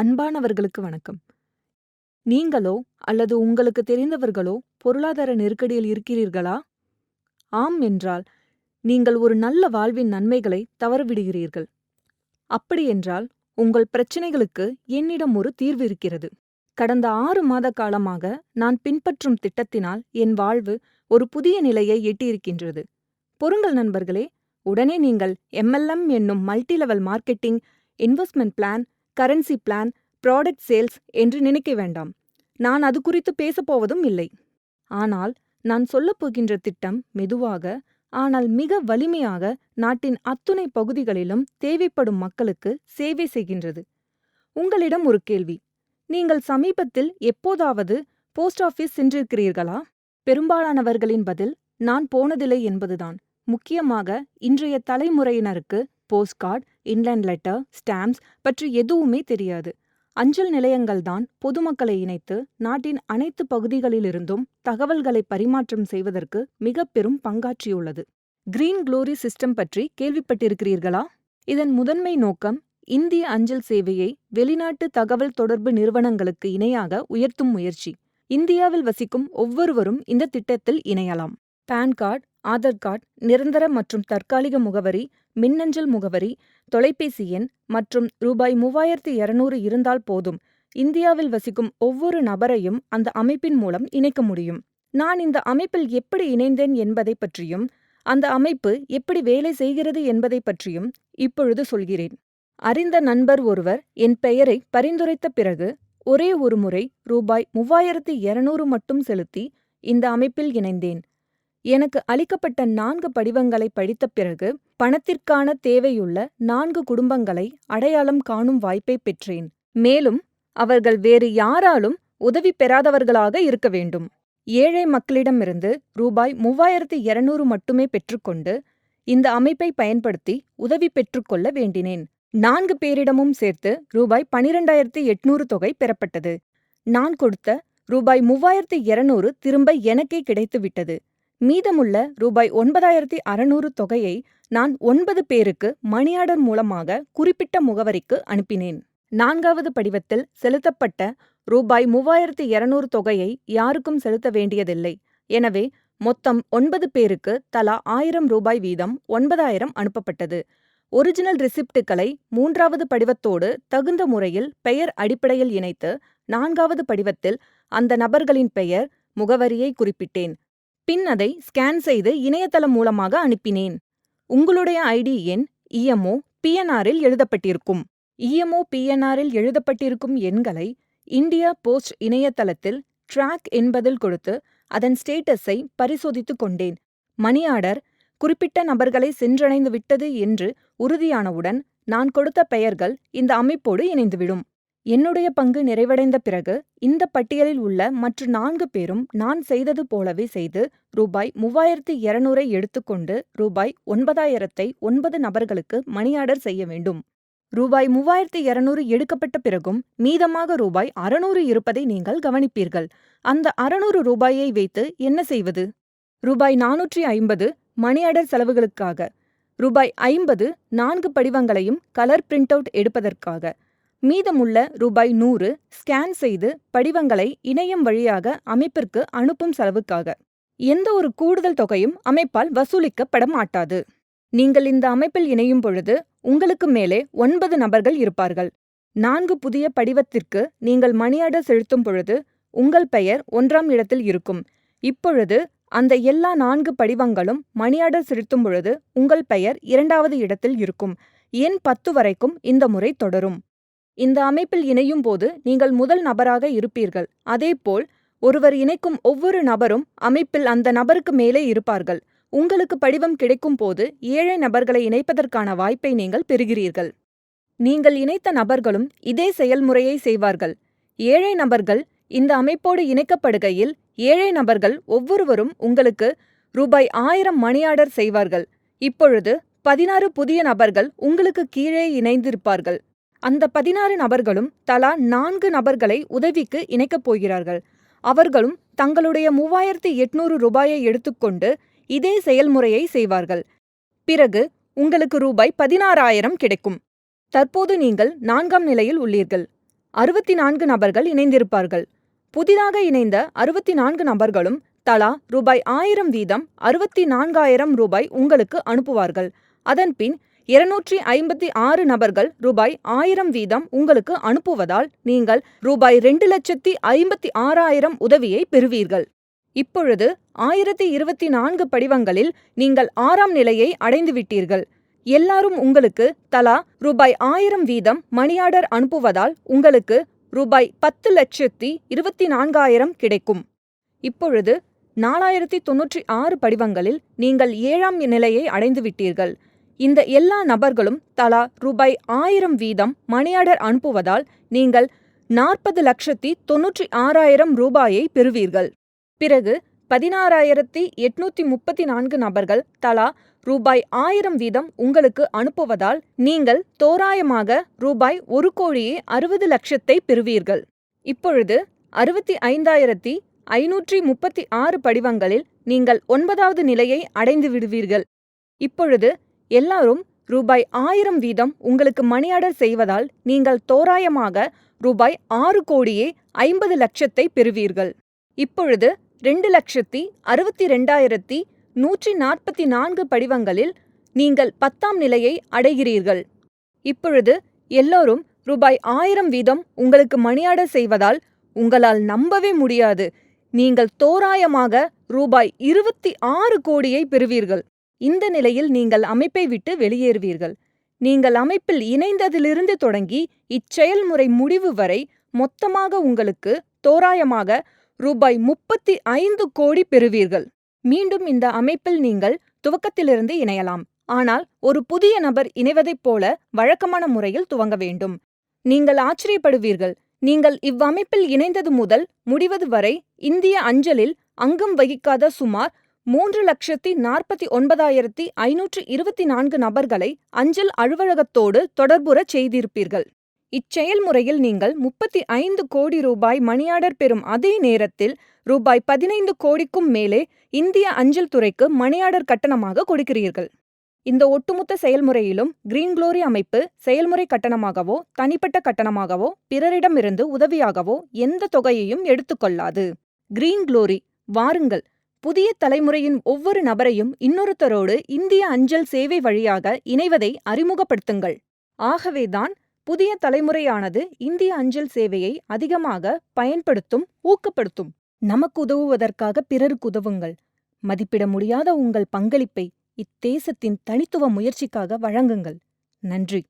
அன்பானவர்களுக்கு வணக்கம். நீங்களோ அல்லது உங்களுக்கு தெரிந்தவர்களோ பொருளாதார நெருக்கடியில் இருக்கிறீர்களா? ஆம் என்றால், நீங்கள் ஒரு நல்ல வாழ்வின் நன்மைகளை தவறவிடுகிறீர்கள். அப்படியென்றால், உங்கள் பிரச்சினைகளுக்கு என்னிடம் ஒரு தீர்வு இருக்கிறது. கடந்த ஆறு மாத காலமாக நான் பின்பற்றும் திட்டத்தினால் என் வாழ்வு ஒரு புதிய நிலையை எட்டியிருக்கின்றது. பொருங்கள் நண்பர்களே, உடனே நீங்கள் எம்எல்எம் என்னும் multi level marketing, investment plan, currency plan, product sales என்று நினைக்க வேண்டாம். நான் அது குறித்து பேசப் போவதும் இல்லை. ஆனால் நான் சொல்லப்போகின்ற திட்டம் மெதுவாக, ஆனால் மிக வலிமையாக நாட்டின் அத்துணை பகுதிகளிலும் தேவைப்படும் மக்களுக்கு சேவை செய்கின்றது. உங்களிடம் ஒரு கேள்வி. நீங்கள் சமீபத்தில் எப்போதாவது போஸ்ட் ஆஃபீஸ் சென்றிருக்கிறீர்களா? பெரும்பாலானவர்களின் பதில் நான் போனதில்லை என்பதுதான். முக்கியமாக இன்றைய தலைமுறையினருக்கு போஸ்ட்கார்டு இன்லேண்ட் லெட்டர், ஸ்டாம்ப்ஸ் பற்றி எதுவுமே தெரியாது. அஞ்சல் நிலையங்கள்தான் பொதுமக்களை இணைத்து நாட்டின் அனைத்து பகுதிகளிலிருந்தும் தகவல்களை பரிமாற்றம் செய்வதற்கு மிக பெரும் பங்காற்றியுள்ளது. கிரீன் குளோரி சிஸ்டம் பற்றி கேள்விப்பட்டிருக்கிறீர்களா? இதன் முதன்மை நோக்கம் இந்திய அஞ்சல் சேவையை வெளிநாட்டு தகவல் தொடர்பு நிறுவனங்களுக்கு இணையாக உயர்த்தும் முயற்சி. இந்தியாவில் வசிக்கும் ஒவ்வொருவரும் இந்த திட்டத்தில் இணையலாம். பான் கார்டு, ஆதார் கார்டு, நிரந்தர மற்றும் தற்காலிக முகவரி, மின்னஞ்சல் முகவரி, தொலைபேசி எண் மற்றும் ரூபாய் மூவாயிரத்து இருநூறு இருந்தால் போதும். இந்தியாவில் வசிக்கும் ஒவ்வொரு நபரையும் அந்த அமைப்பின் மூலம் இணைக்க முடியும். நான் இந்த அமைப்பில் எப்படி இணைந்தேன் என்பதைப் பற்றியும், அந்த அமைப்பு எப்படி வேலை செய்கிறது என்பதைப் பற்றியும் இப்பொழுது சொல்கிறேன். அறிந்த நண்பர் ஒருவர் என் பெயரை பரிந்துரைத்த பிறகு, ஒரே ஒரு முறை ரூபாய் மூவாயிரத்து இருநூறு மட்டும் செலுத்தி இந்த அமைப்பில் இணைந்தேன். எனக்கு அளிக்கப்பட்ட நான்கு படிவங்களை படித்த பிறகு, பணத்திற்கான தேவையுள்ள நான்கு குடும்பங்களை அடையாளம் காணும் வாய்ப்பைப் பெற்றேன். மேலும், அவர்கள் வேறு யாராலும் உதவி பெறாதவர்களாக இருக்க வேண்டும். ஏழை மக்களிடமிருந்து ரூபாய் மூவாயிரத்து இருநூறு மட்டுமே பெற்றுக்கொண்டு, இந்த அமைப்பை பயன்படுத்தி உதவி பெற்றுக்கொள்ள வேண்டினேன். நான்கு பேரிடமும் சேர்த்து ரூபாய் பனிரெண்டாயிரத்து எட்நூறு தொகை பெறப்பட்டது. நான் கொடுத்த ரூபாய் மூவாயிரத்து இருநூறு திரும்ப எனக்கே கிடைத்துவிட்டது. மீதமுள்ள ரூபாய் ஒன்பதாயிரத்தி அறுநூறு தொகையை நான் ஒன்பது பேருக்கு மணியார்டர் மூலமாக குறிப்பிட்ட முகவரிக்கு அனுப்பினேன். நான்காவது படிவத்தில் செலுத்தப்பட்ட ரூபாய் மூவாயிரத்து இருநூறு தொகையை யாருக்கும் செலுத்த வேண்டியதில்லை. எனவே மொத்தம் ஒன்பது பேருக்கு தலா ஆயிரம் ரூபாய் வீதம் ஒன்பதாயிரம் அனுப்பப்பட்டது. ஒரிஜினல் ரிசிப்டுகளை மூன்றாவது படிவத்தோடு தகுந்த முறையில் பெயர் அடிப்படையில் இணைத்து, நான்காவது படிவத்தில் அந்த நபர்களின் பெயர், முகவரியை குறிப்பிட்டேன். பின் அதை ஸ்கேன் செய்து இணையதளம் மூலமாக அனுப்பினேன். உங்களுடைய ஐடி எண் இஎம்ஓ, பிஎன்ஆரில் எழுதப்பட்டிருக்கும். இஎம்ஓ, பிஎன்ஆரில் எழுதப்பட்டிருக்கும் எண்களை இண்டியா போஸ்ட் இணையதளத்தில் ட்ராக் என்பதில் கொடுத்து அதன் ஸ்டேட்டஸை பரிசோதித்துக் கொண்டேன். மணி ஆர்டர் குறிப்பிட்ட நபர்களை சென்றடைந்து விட்டது என்று உறுதியானவுடன், நான் கொடுத்த பெயர்கள் இந்த அமைப்போடு இணைந்துவிடும். என்னுடைய பங்கு நிறைவடைந்த பிறகு, இந்த பட்டியலில் உள்ள மற்ற நான்கு பேரும் நான் செய்தது போலவே செய்து, ரூபாய் மூவாயிரத்து இருநூறை எடுத்துக்கொண்டு ரூபாய் ஒன்பதாயிரத்தை ஒன்பது நபர்களுக்கு மணியார்டர் செய்ய வேண்டும். ரூபாய் மூவாயிரத்து இருநூறு எடுக்கப்பட்ட பிறகும் மீதமாக ரூபாய் அறுநூறு இருப்பதை நீங்கள் கவனிப்பீர்கள். அந்த அறுநூறு ரூபாயை வைத்து என்ன செய்வது? ரூபாய் நானூற்றி ஐம்பது மணியார்டர் செலவுகளுக்காக. ரூபாய் ஐம்பது நான்கு படிவங்களையும் கலர் பிரிண்ட் அவுட் எடுப்பதற்காக. மீதமுள்ள ரூபாய் நூறு ஸ்கேன் செய்து படிவங்களை இணையம் வழியாக அமைப்பிற்கு அனுப்பும் செலவுக்காக. எந்த ஒரு கூடுதல் தொகையும் அமைப்பால் வசூலிக்கப்பட மாட்டாது. நீங்கள் இந்த அமைப்பில் இணையும் பொழுது, உங்களுக்கு மேலே ஒன்பது நபர்கள் இருப்பார்கள். நான்கு புதிய படிவத்திற்கு நீங்கள் மணியாட செலுத்தும் பொழுது, உங்கள் பெயர் ஒன்றாம் இடத்தில் இருக்கும். இப்பொழுது அந்த எல்லா நான்கு படிவங்களும் மணியாட செலுத்தும் பொழுது உங்கள் பெயர் இரண்டாவது இடத்தில் இருக்கும். எண் பத்து வரைக்கும் இந்த முறை தொடரும். இந்த அமைப்பில் இணையும் போது நீங்கள் முதல் நபராக இருப்பீர்கள். அதேபோல், ஒருவர் இணைக்கும் ஒவ்வொரு நபரும் அமைப்பில் அந்த நபருக்கு மேலே இருப்பார்கள். உங்களுக்கு படிவம் கிடைக்கும் போது ஏழை நபர்களை இணைப்பதற்கான வாய்ப்பை நீங்கள் பெறுகிறீர்கள். நீங்கள் இணைத்த நபர்களும் இதே செயல்முறையை செய்வார்கள். ஏழை நபர்கள் இந்த அமைப்போடு இணைக்கப்படுகையில், ஏழை நபர்கள் ஒவ்வொருவரும் உங்களுக்கு ரூபாய் ஆயிரம் மணி ஆர்டர் செய்வார்கள். இப்பொழுது பதினாறு புதிய நபர்கள் உங்களுக்கு கீழே இணைந்திருப்பார்கள். அந்த பதினாறு நபர்களும் தலா நான்கு நபர்களை உதவிக்கு இணைக்கப் போகிறார்கள். அவர்களும் தங்களுடைய மூவாயிரத்தி எட்நூறு ரூபாயை எடுத்துக்கொண்டு இதே செயல்முறையை செய்வார்கள். பிறகு உங்களுக்கு ரூபாய் பதினாறாயிரம் கிடைக்கும். தற்போது நீங்கள் நான்காம் நிலையில் உள்ளீர்கள். அறுபத்தி நான்கு நபர்கள் இணைந்திருப்பார்கள் புதிதாக இணைந்த அறுபத்தி நான்கு நபர்களும் தலா ரூபாய் ஆயிரம் வீதம் அறுபத்தி நான்காயிரம் ரூபாய் உங்களுக்கு அனுப்புவார்கள் அதன்பின் இருநூற்றி ஐம்பத்தி ஆறு நபர்கள் ரூபாய் ஆயிரம் வீதம் உங்களுக்கு அனுப்புவதால் நீங்கள் ரூபாய் ரெண்டு லட்சத்தி ஐம்பத்தி ஆறாயிரம் உதவியை பெறுவீர்கள். இப்பொழுது ஆயிரத்தி இருபத்தி நான்கு படிவங்களில் நீங்கள் ஆறாம் நிலையை அடைந்துவிட்டீர்கள். எல்லாரும் உங்களுக்கு தலா ரூபாய் ஆயிரம் வீதம் மணியாடர் அனுப்புவதால் உங்களுக்கு ரூபாய் பத்து லட்சத்தி இருபத்தி நான்காயிரம் கிடைக்கும். இப்பொழுது நாலாயிரத்தி தொன்னூற்றி ஆறு படிவங்களில் நீங்கள் ஏழாம் நிலையை அடைந்துவிட்டீர்கள். இந்த எல்லா நபர்களும் தலா ரூபாய் ஆயிரம் வீதம் மணியாடர் அனுப்புவதால் நீங்கள் நாற்பது லட்சத்தி தொன்னூற்றி ஆறாயிரம் ரூபாயை பெறுவீர்கள். பிறகு பதினாறாயிரத்தி எட்நூத்தி முப்பத்தி நான்கு நபர்கள் தலா ரூபாய் ஆயிரம் வீதம் உங்களுக்கு அனுப்புவதால் நீங்கள் தோராயமாக ரூபாய் ஒரு கோடியே அறுபது லட்சத்தை பெறுவீர்கள். இப்பொழுது அறுபத்தி ஐந்தாயிரத்தி ஐநூற்றி முப்பத்தி ஆறு படிவங்களில் நீங்கள் ஒன்பதாவது நிலையை அடைந்து விடுவீர்கள். இப்பொழுது எல்லாரும் ரூபாய் ஆயிரம் வீதம் உங்களுக்கு மணி ஆர்டர் செய்வதால் நீங்கள் தோராயமாக ரூபாய் ஆறு கோடியே ஐம்பது லட்சத்தை பெறுவீர்கள். இப்பொழுது ரெண்டு லட்சத்தி அறுபத்தி ரெண்டாயிரத்தி நூற்றி நாற்பத்தி நான்கு படிவங்களில் நீங்கள் பத்தாம் நிலையை அடைகிறீர்கள். இப்பொழுது எல்லோரும் ரூபாய் ஆயிரம் வீதம் உங்களுக்கு மணியாடர் செய்வதால் உங்களால் நம்பவே முடியாது. நீங்கள் தோராயமாக ரூபாய் இருபத்தி ஆறு கோடியை பெறுவீர்கள். இந்த நிலையில் நீங்கள் அமைப்பை விட்டு வெளியேறுவீர்கள். நீங்கள் அமைப்பில் இணைந்ததிலிருந்து தொடங்கி இச்செயல்முறை முடிவு வரை மொத்தமாக உங்களுக்கு தோராயமாக ரூபாய் முப்பத்தி ஐந்து கோடி பெறுவீர்கள். மீண்டும் இந்த அமைப்பில் நீங்கள் துவக்கத்திலிருந்து இணையலாம். ஆனால் ஒரு புதிய நபர் இணைவதைப் போல வழக்கமான முறையில் துவங்க வேண்டும். நீங்கள் ஆச்சரியப்படுவீர்கள். நீங்கள் இவ்வமைப்பில் இணைந்தது முதல் முடிவது வரை இந்திய அஞ்சலில் அங்கம் வகிக்காத சுமார் மூன்று லட்சத்தி நாற்பத்தி ஒன்பதாயிரத்தி ஐநூற்று இருபத்தி நான்கு நபர்களை அஞ்சல் அலுவலகத்தோடு தொடர்புறச் செய்திருப்பீர்கள். இச்செயல்முறையில் நீங்கள் முப்பத்தி ஐந்து கோடி ரூபாய் மணியாடர் பெறும் அதே நேரத்தில் ரூபாய் பதினைந்து கோடிக்கும் மேலே இந்திய அஞ்சல் துறைக்கு மணியாடர் கட்டணமாக கொடுக்கிறீர்கள். இந்த ஒட்டுமொத்த செயல்முறையிலும் கிரீன் குளோரி அமைப்பு செயல்முறை கட்டணமாகவோ தனிப்பட்ட கட்டணமாகவோ பிறரிடமிருந்து உதவியாகவோ எந்த தொகையையும் எடுத்துக்கொள்ளாது கிரீன் குளோரி வாருங்கள் புதிய தலைமுறையின் ஒவ்வொரு நபரையும் இன்னொருத்தரோடு இந்திய அஞ்சல் சேவை வழியாக இணைவதை அறிமுகப்படுத்துங்கள். ஆகவேதான் புதிய தலைமுறையானது இந்திய அஞ்சல் சேவையை அதிகமாக பயன்படுத்தும் ஊக்கப்படுத்தும். நமக்கு உதவுவதற்காக பிறருக்கு உதவுங்கள். மதிப்பிட முடியாத உங்கள் பங்களிப்பை இத்தேசத்தின் தனித்துவ முயற்சிக்காக வழங்குங்கள். நன்றி.